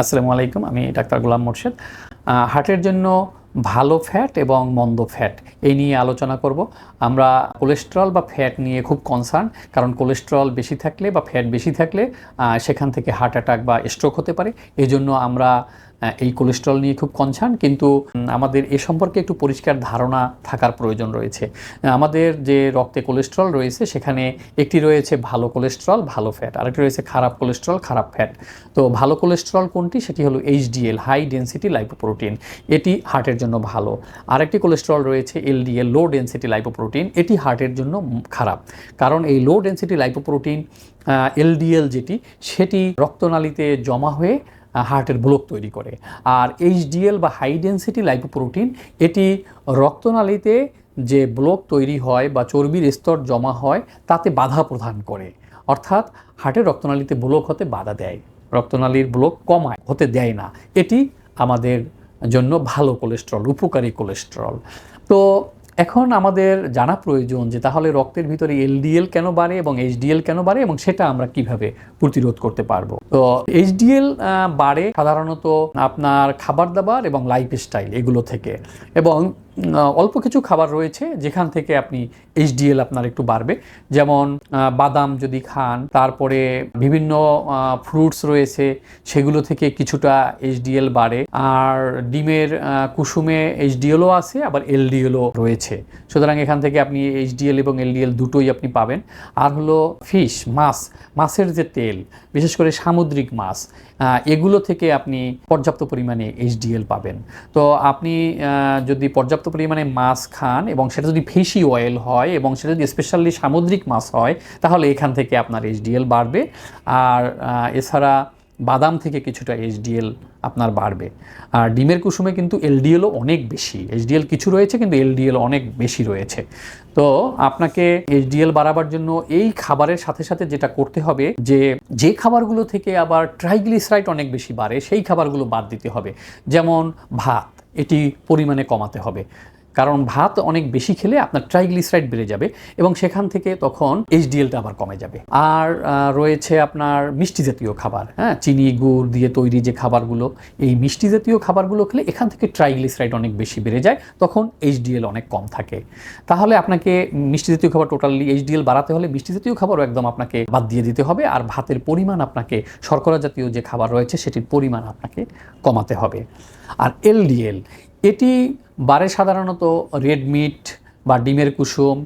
আসসালামু আলাইকুম, আমি ডাক্তার গোলাম মোর্শেদ। হার্টের জন্য ভালো ফ্যাট এবং মন্দ ফ্যাট, এই নিয়ে আলোচনা করব। আমরা কোলেস্ট্রল বা ফ্যাট নিয়ে খুব কনসার্ন কারণ কোলেস্ট্রল বেশি থাকলে বা ফ্যাট বেশি থাকলে সেখান থেকে হার্ট অ্যাটাক বা স্ট্রোক হতে পারে। এই জন্য আমরা এই কোলেস্ট্রল নিয়ে খুব কনসার্ন কিন্তু আমাদের এ সম্পর্কে একটু পরিষ্কার ধারণা থাকার প্রয়োজন রয়েছে। আমাদের যে রক্তে কোলেস্টেরল রয়েছে, সেখানে একটি রয়েছে ভালো কোলেস্টেরল, ভালো ফ্যাট আরেকটি রয়েছে খারাপ কোলেস্ট্রল, খারাপ ফ্যাট তো ভালো কোলেস্টেরল কোনটি? সেটি হলো এইচডিএল হাই ডেন্সিটি লাইপোপ্রোটিন এটি হার্টের জন্য ভালো। আরেকটি কোলেস্টেরল রয়েছে এলডিএল লো ডেন্সিটি লাইপোপ্রোটিন এটি হার্টের জন্য খারাপ। কারণ এই লো ডেন্সিটি লাইপোপ্রোটিন এলডিএল যেটি, সেটি রক্তনালীতে জমা হয়ে হার্টের ব্লক তৈরি করে। আর এইচডিএল বা হাই ডেন্সিটি লাইপোপ্রোটিন এটি রক্তনালীতে যে ব্লক তৈরি হয় বা চর্বির স্তর জমা হয়, তাতে বাধা প্রদান করে। অর্থাৎ হার্টের রক্তনালীতে ব্লক হতে বাধা দেয়। রক্তনালীর ব্লক কমায়, হতে দেয় না। এটি আমাদের জন্য ভালো কোলেস্টেরল উপকারী কোলেস্টেরল তো এখন আমাদের জানা প্রয়োজন যে তাহলে রক্তের ভিতরে এলডিএল কেন বাড়ে এবং এইচডিএল কেন বাড়ে এবং সেটা আমরা কীভাবে প্রতিরোধ করতে পারব? তো এইচডিএল বাড়ে সাধারণত আপনার খাবার দাবার এবং লাইফস্টাইল এগুলো থেকে। এবং অল্প কিছু খাবার রয়েছে যেখান থেকে আপনি এইচডিএল আপনার একটু বাড়বে। যেমন বাদাম যদি খান, তারপরে বিভিন্ন ফ্রুটস রয়েছে, সেগুলো থেকে কিছুটা এইচডিএল বাড়ে। আর ডিমের কুসুমে এইচডিএলও আছে, আবার এলডিএলও রয়েছে। সুতরাং এখান থেকে আপনি এইচডিএল এবং এলডিএল দুটোই আপনি পাবেন। আর হলো ফিশ, মাছ, মাছের যে তেল, বিশেষ করে সামুদ্রিক মাছ এগুলো থেকে আপনি পর্যাপ্ত পরিমাণে এইচডিএল পাবেন। তো আপনি যদি পর্যাপ্ত পরিমাণে মাছ খান এবং সেটা যদি ফিশি অয়েল হয় এবং সেটা যদি স্পেশালি সামুদ্রিক মাছ হয়, তাহলে এখান থেকে আপনার এইচডিএল বাড়বে। আর এছাড়া বাদাম থেকে কিছুটা এইচডিএল আপনার বাড়বে। আর ডিমের কুসুমে কিন্তু এলডিএলও অনেক বেশি। এইচডিএল কিছু রয়েছে, কিন্তু এলডিএল অনেক বেশি রয়েছে। তো আপনাকে এইচডিএল বাড়াবার জন্য এই খাবারের সাথে সাথে যেটা করতে হবে, যে যে খাবারগুলো থেকে আবার ট্রাইগ্লিসারাইড অনেক বেশি বাড়ে, সেই খাবারগুলো বাদ দিতে হবে। যেমন ভাত। এটি পরিমাণে কমাতে হবে। কারণ ভাত অনেক বেশি খেলে আপনার ট্রাইগ্লিসারাইড বেড়ে যাবে এবং সেখান থেকে তখন এইচডিএলটা আবার কমে যাবে। আর রয়েছে আপনার মিষ্টি জাতীয় খাবার হ্যাঁ? চিনি, গুড় দিয়ে তৈরি যে খাবারগুলো, এই মিষ্টি জাতীয় খাবারগুলো খেলে এখান থেকে ট্রাইগ্লিসারাইড অনেক বেশি বেড়ে যায়, তখন এইচডিএল অনেক কম থাকে। তাহলে আপনাকে মিষ্টি জাতীয় খাবার টোটালি এইচডিএল বাড়াতে হলে মিষ্টি জাতীয় খাবারও একদম আপনাকে বাদ দিয়ে দিতে হবে আর ভাতের পরিমাণ আপনাকে শর্করা জাতীয় যে খাবার রয়েছে সেটির পরিমাণ আপনাকে কমাতে হবে। আর এলডিএল, এটি বাড়ে সাধারণত রেড মিট বা ডিমের কুসুম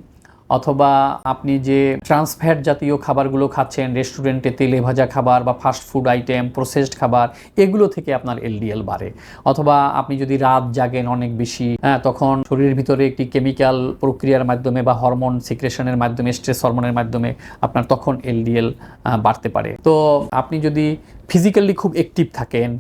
অথবা আপনি যে ট্রান্সফ্যাট জাতীয় খাবারগুলো খাচ্ছেন, রেস্টুরেন্টে তেলে ভাজা খাবার বা ফাস্ট ফুড আইটেম, প্রসেসড খাবার, এগুলো থেকে আপনার এলডিএল বাড়ে। অথবা আপনি যদি রাত জাগেন অনেক বেশি হ্যাঁ তখন শরীরের ভিতরে একটি কেমিক্যাল প্রক্রিয়ার মাধ্যমে বা হরমোন সিক্রেশনের মাধ্যমে, স্ট্রেস হরমোনের মাধ্যমে আপনার তখন এলডিএল বাড়তে পারে। তো আপনি যদি ফিজিক্যালি খুব অ্যাক্টিভ থাকেন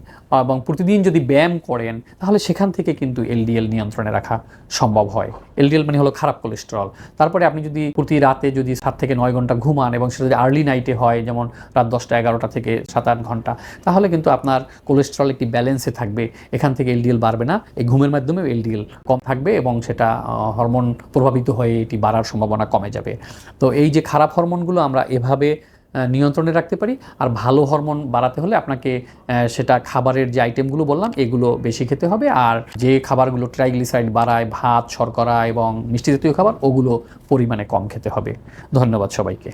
এবং প্রতিদিন যদি ব্যায়াম করেন, তাহলে সেখান থেকে কিন্তু এলডিএল নিয়ন্ত্রণে রাখা সম্ভব হয়। এলডিএল মানে হলো খারাপ কোলেস্টেরল তারপরে আপনি যদি প্রতি রাতে যদি সাত থেকে নয় ঘণ্টা ঘুমান এবং সেটা যদি আর্লি নাইটে হয়, যেমন রাত দশটা এগারোটা থেকে সাত আট ঘণ্টা, তাহলে কিন্তু আপনার কোলেস্টেরল একটি ব্যালেন্সে থাকবে। এখান থেকে এলডিএল বাড়বে না। এই ঘুমের মাধ্যমে এলডিএল কম থাকবে এবং সেটা হরমোন প্রভাবিত হয়ে এটি বাড়ার সম্ভাবনা কমে যাবে। তো এই যে খারাপ হরমোনগুলো আমরা এভাবে নিয়ন্ত্রণে রাখতে পারি। আর ভালো হরমোন বাড়াতে হলে আপনাকে সেটা খাবারের যে আইটেমগুলো বললাম, এগুলো বেশি খেতে হবে। আর যে খাবারগুলো ট্রাইগ্লিসাইড বাড়ায়, ভাত, শর্করা এবং মিষ্টি জাতীয় খাবার, ওগুলো পরিমাণে কম খেতে হবে। ধন্যবাদ সবাইকে।